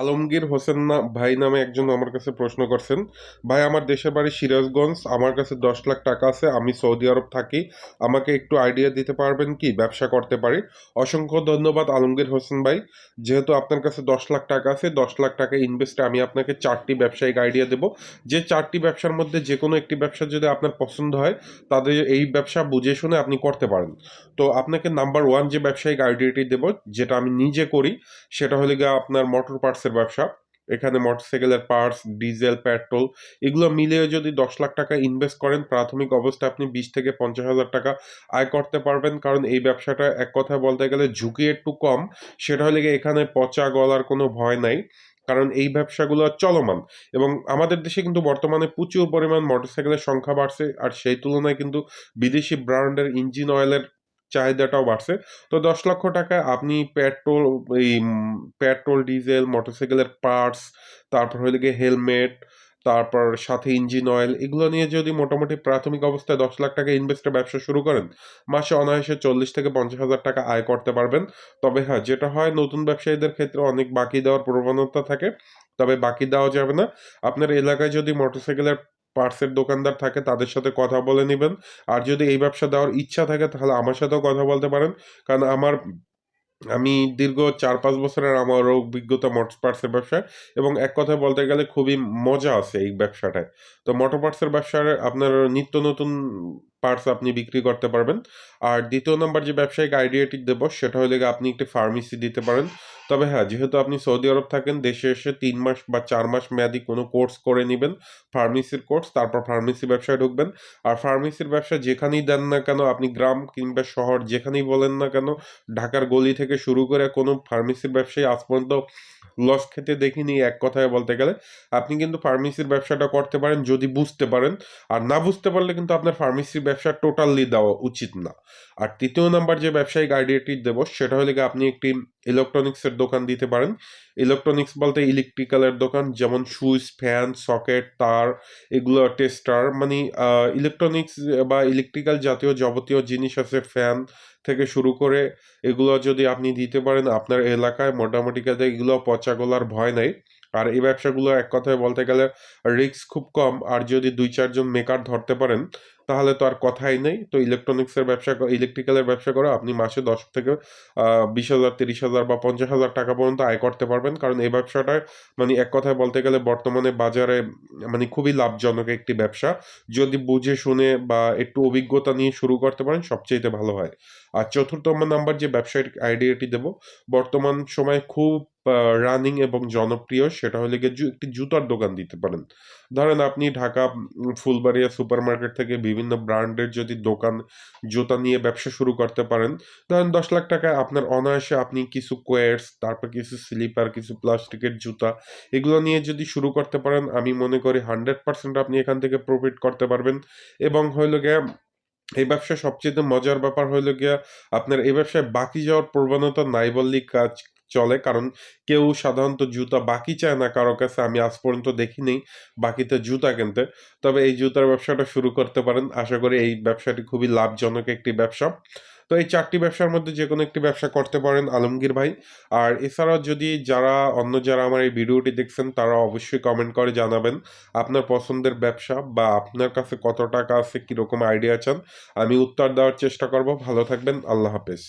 আলমগীর হোসেন না ভাই নামে একজন আমার কাছে প্রশ্ন করছেন, ভাই, আমার দেশের বাড়ি সিরাজগঞ্জ, আমার কাছে দশ লাখ টাকা আছে, আমি সৌদি আরব থাকি, আমাকে একটু আইডিয়া দিতে পারবেন কি? ব্যবসা করতে পারি। অসংখ্য ধন্যবাদ আলমগীর হোসেন ভাই। যেহেতু আপনার কাছে দশ লাখ টাকা আছে, দশ লাখ টাকা ইনভেস্টে আমি আপনাকে চারটি ব্যবসায়িক আইডিয়া দেব। যে চারটি ব্যবসার মধ্যে যে কোনো একটি ব্যবসা যদি আপনার পছন্দ হয়, তাদের এই ব্যবসা বুঝে শুনে আপনি করতে পারেন। তো আপনাকে নাম্বার ওয়ান যে ব্যবসায়িক আইডিয়াটি দেব, যেটা আমি নিজে করি, সেটা হলে গিয়ে আপনার মোটর পার্টসের ব্যবসা এখানে মোটরসাইকেলের পার্টস ডিজেল পেট্রোল এগুলো মিলিয়ে যদি দশ লাখ টাকা ইনভেস্ট করেন, প্রাথমিক অবস্থায় আপনি বিশ থেকে পঞ্চাশ হাজার টাকা আয় করতে পারবেন। কারণ এই ব্যবসাটা এক কথায় বলতে গেলে ঝুঁকি একটু কম, সেটা হলে এখানে পচা গলার কোনো ভয় নাই। কারণ এই ব্যবসাগুলো চলমান এবং আমাদের দেশে কিন্তু বর্তমানে প্রচুর পরিমাণ মোটরসাইকেলের সংখ্যা বাড়ছে। আর সেই তুলনায় কিন্তু বিদেশি ব্র্যান্ডের ইঞ্জিন অয়েলের চাহিদাটাও বাড়ছে। তো দশ লক্ষ টাকায় আপনি পেট্রোল, এই পেট্রোল, ডিজেল, মোটরসাইকেলের পার্টস, তারপর হইলে গিয়ে হেলমেট, তারপর সাথে ইঞ্জিন অয়েল, এগুলো নিয়ে যদি মোটামুটি প্রাথমিক অবস্থায় দশ লাখ টাকা ইনভেস্টে ব্যবসা শুরু করেন, মাসে অনায়াসে চল্লিশ থেকে পঞ্চাশ হাজার টাকা আয় করতে পারবেন। তবে হ্যাঁ যেটা হয় নতুন ব্যবসায়ীদের ক্ষেত্রে অনেক বাকি দেওয়ার প্রবণতা থাকে, তবে বাকি দেওয়া যাবে না। আপনার এলাকায় যদি মোটরসাইকেলের পার্টসের দোকানদার থাকে, তাদের সাথে কথা বলে নেবেন। আর যদি এই ব্যবসা দেওয়ার ইচ্ছা থাকে, তাহলে আমার সাথেও কথা বলতে পারেন। কারণ আমার, আমি দীর্ঘ চার পাঁচ বছরের আমার অভিজ্ঞতা মোটর পার্টসের ব্যবসায় এবং এক কথায় বলতে গেলে খুবই মজা আছে এই ব্যবসাটায়। তো মোটর পার্টসের ব্যবসার আপনার নিত্য নতুন পার্টস আপনি বিক্রি করতে পারবেন। আর দ্বিতীয় নাম্বার যে ব্যবসায়িক আইডিয়াটি দেবো, সেটা হলে আপনি একটি ফার্মেসি দিতে পারেন। তবে হ্যাঁ যেহেতু আপনি সৌদি আরব থাকেন, দেশে এসে তিন মাস বা চার মাস মেয়াদি কোনো কোর্স করে নেবেন। ফার্মেসির কোর্স, তারপর ফার্মেসি ব্যবসায় ঢুকবেন। আর ফার্মেসির ব্যবসা যেখানেই দেন না কেন, আপনি গ্রাম কিংবা শহর যেখানেই বলেন না কেন, ঢাকার গলি থেকে শুরু করে কোনো ফার্মেসির ব্যবসায়ী আজ পর্যন্ত লস খেতে দেখিনি এক কথায় বলতে গেলে। আপনি কিন্তু ফার্মেসির ব্যবসাটা করতে পারেন যদি বুঝতে পারেন। আর না বুঝতে পারলে কিন্তু আপনার ফার্মেসির ব্যবসা টোটালি দেওয়া উচিত না। আর তৃতীয় নাম্বার যে ব্যবসায়িক আইডিয়াটি দেবো, সেটা হলে আপনি একটি ইলেকট্রনিক্সের দোকান দিতে পারেন। ইলেকট্রনিক্স বলতে ইলেকট্রিক্যালের দোকান, যেমন সুইচ ফ্যান সকেট তার, এগুলো টেস্টার মানে ইলেকট্রনিক্স বা ইলেকট্রিক্যাল জাতীয় যাবতীয় জিনিস আছে ফ্যান থেকে শুরু করে এগুলো যদি আপনি দিতে পারেন আপনার এলাকায়, মোটামুটি কাজে এগুলো পচা গলার ভয় নাই। আর এই ব্যবসাগুলো এক কথায় বলতে গেলে রিস্ক খুব কম। আর যদি দুই, চারজন মেকার ধরতে পারেন তাহলে তো আর কথাই নেই। তো ইলেকট্রনিক্সের ব্যবসা ইলেকট্রিক্যালের ব্যবসা করে, আপনি মাসে দশ থেকে বিশ হাজার, তিরিশ হাজার বা পঞ্চাশ হাজার টাকা পর্যন্ত আয় করতে পারবেন। কারণ এই ব্যবসাটায় মানে এক কথায় বলতে গেলে বর্তমানে বাজারে মানে খুবই লাভজনক একটি ব্যবসা। যদি বুঝে, শুনে বা একটু অভিজ্ঞতা নিয়ে শুরু করতে পারেন সবচেয়ে ভালো হয়। আর চতুর্থ নাম্বার যে ব্যবসায়িক আইডিয়াটি দেব, বর্তমান সময়ে খুব রানিং এবং জনপ্রিয় সেটা হলে গিয়ে একটি জুতার দোকান দিতে পারেন। ধরেন আপনি ঢাকা ফুলবাড়িয়া সুপার মার্কেট থেকে বিভিন্ন ব্র্যান্ডের যদি দোকান, জুতা নিয়ে ব্যবসা শুরু করতে পারেন, ধরেন দশ লাখ টাকায় আপনার অনায়াসে আপনি কিছু কোয়ার্স তারপর কিছু স্লিপার, কিছু প্লাস্টিকের জুতা, এগুলো নিয়ে যদি শুরু করতে পারেন, আমি মনে করি হান্ড্রেড পার্সেন্ট আপনি এখান থেকে প্রফিট করতে পারবেন। এবং হইল গিয়ে এই ব্যবসায় সবচেয়ে মজার ব্যাপার হইল গিয়া আপনার এই ব্যবসায় বাকি যাওয়ার প্রবণতা নাই বললেই কাজ চলে, কারণ কেউ সাধারণত জুতা বাকি চায় না, কারও কাছে আমি আজ পর্যন্ত দেখিনি বাকিতে জুতা কিনতে। তবে এই জুতার ব্যবসাটা শুরু করতে পারেন। আশা করি এই ব্যবসাটি খুবই লাভজনক একটি ব্যবসা। তো এই চারটি ব্যবসার মধ্যে যে কোনো একটি ব্যবসা করতে পারেন আলমগীর ভাই। আর এছাড়াও যদি যারা, অন্য যারা আমার এই ভিডিওটি দেখছেন, তারা অবশ্যই কমেন্ট করে জানাবেন আপনার পছন্দের ব্যবসা বা আপনার কাছে কত টাকা আছে, কীরকম আইডিয়া চান। আমি উত্তর দেওয়ার চেষ্টা করব। ভালো থাকবেন। আল্লাহ হাফেজ।